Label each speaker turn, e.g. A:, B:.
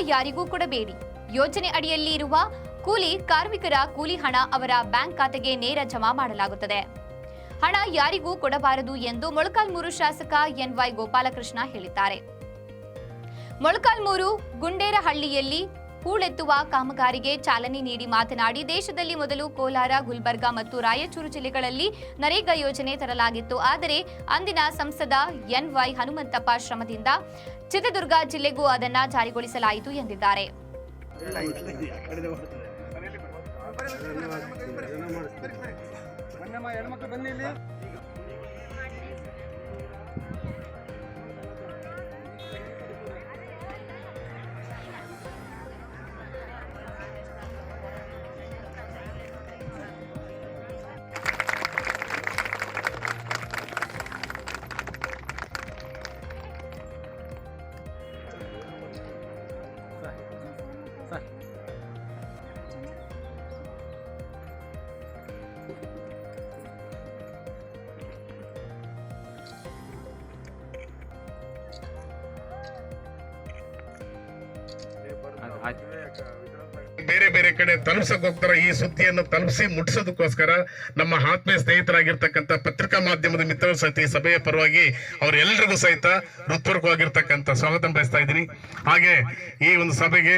A: ಯಾರಿಗೂ ಕೊಡಬೇಡಿ. ಯೋಜನೆ ಅಡಿಯಲ್ಲಿ ಇರುವ ಕೂಲಿ ಕಾರ್ಮಿಕರ ಕೂಲಿ ಹಣ ಅವರ ಬ್ಯಾಂಕ್ ಖಾತೆಗೆ ನೇರ ಜಮಾ ಮಾಡಲಾಗುತ್ತದೆ. ಹಣ ಯಾರಿಗೂ ಕೊಡಬಾರದು ಎಂದು ಮೊಳಕಾಲ್ಮೂರು ಶಾಸಕ ಎನ್ವೈ ಗೋಪಾಲಕೃಷ್ಣ ಹೇಳಿದ್ದಾರೆ. ಮೊಳಕಾಲ್ಮೂರು ಗುಂಡೇರಹಳ್ಳಿಯಲ್ಲಿ ಹೂಳೆತ್ತುವ ಕಾಮಗಾರಿಗೆ ಚಾಲನೆ ನೀಡಿ ಮಾತನಾಡಿ, ದೇಶದಲ್ಲಿ ಮೊದಲು ಕೋಲಾರ, ಗುಲ್ಬರ್ಗಾ ಮತ್ತು ರಾಯಚೂರು ಜಿಲ್ಲೆಗಳಲ್ಲಿ ನರೇಗಾ ಯೋಜನೆ ತರಲಾಗಿತ್ತು. ಆದರೆ ಅಂದಿನ ಸಂಸದ ಎನ್ವೈ ಹನುಮಂತಪ್ಪ ಶ್ರಮದಿಂದ ಚಿತ್ರದುರ್ಗ ಜಿಲ್ಲೆಗೂ ಅದನ್ನು ಜಾರಿಗೊಳಿಸಲಾಯಿತು ಎಂದಿದ್ದಾರೆ.
B: ಬೇರೆ ಬೇರೆ ಕಡೆ ತಲುಪ್ಸಕ್ ಹೋಗ್ತಾರ ಈ ಸುದ್ದಿಯನ್ನು ತಲುಪಿಸಿ ಮುಟ್ಟಿಸೋದಕ್ಕೋಸ್ಕರ ನಮ್ಮ ಆತ್ಮೀಯ ಸ್ನೇಹಿತರಾಗಿರ್ತಕ್ಕಂಥ ಪತ್ರಿಕಾ ಮಾಧ್ಯಮದ ಮಿತ್ರರು ಸಹಿತ ಈ ಸಭೆಯ ಪರವಾಗಿ ಅವರೆಲ್ಲರಿಗೂ ಸಹಿತ ಹೃತ್ಪೂರ್ವಕವಾಗಿರ್ತಕ್ಕಂಥ ಸ್ವಾಗತ ಬಯಸ್ತಾ ಇದ್ದೀನಿ. ಹಾಗೆ ಈ ಒಂದು ಸಭೆಗೆ